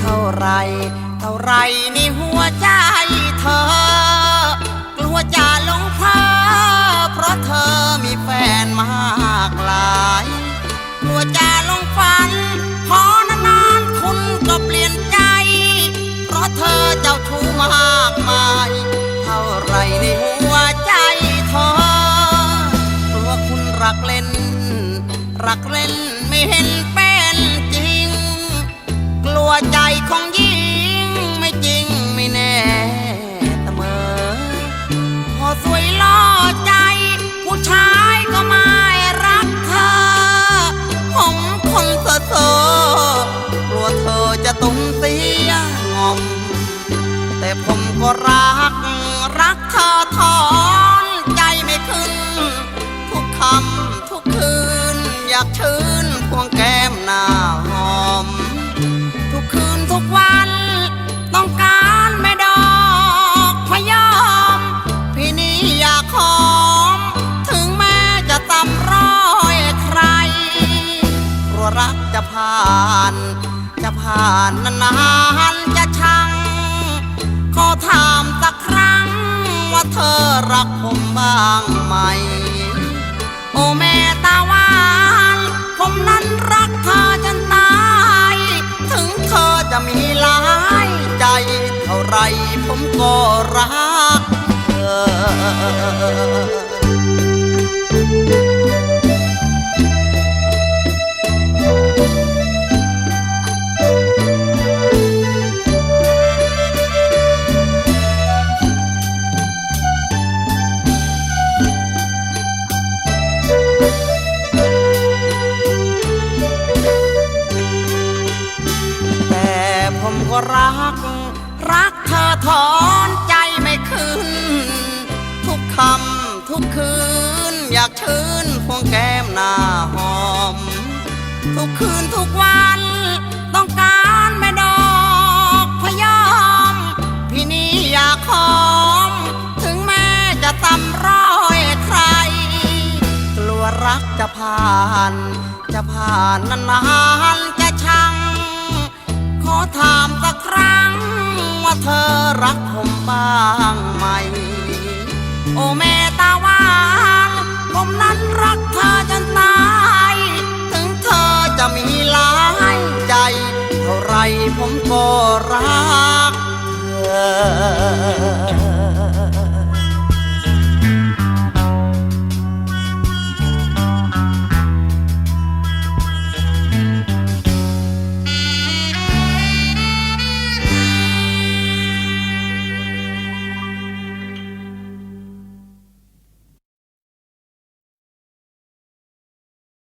เท่าไร เท่าไรในหัวใจเธอกลัวจะหลงเพลอเพราะเธอมีแฟนมากหลายกลัวจะหลงฝันพอนานๆคุณก็เปลี่ยนใจ เพราะเธอเจ้าชู้มากมาย เท่าไรในหัวใจเธอกลัวคุณรักเล่น รักเล่นไม่เห็นเป แต่ผมก็รัก รักเธอถอนใจไม่ขึ้น ทุกคำทุกคืน อยากชื่นพวงแก้มหน้าหอม ทุกคืนทุกวัน ต้องการแม่ดอกพยอม พี่นี้อยากหอม ถึงแม้จะตำร้อยใครกลัวรักจะผ่าน จะผ่านนานางใหมโอแม่ตาหวาน ผมนั้นรักเธอจนตาย ถึงเธอจะมีหลายใจเท่าไรผมก็รัก ถอนใจไม่คืนทุกคำทุกคืน อยากชื่นพวงแก้มหน้าหอม ทุกคืนทุกวัน ต้องการแม่ดอกพยอม พี่นี้อยากหอม ถึงแม้จะตำร้อยใคร กลัวรักจะผ่าน จะผ่านนานๆจะชัง ขอถามสั รักผมบ้างไหม โอแม่ตาวางผมนั้นรักเธอจนตาย ถึงเธอจะมีหลายใจ เท่าไรผมก็รักเธอ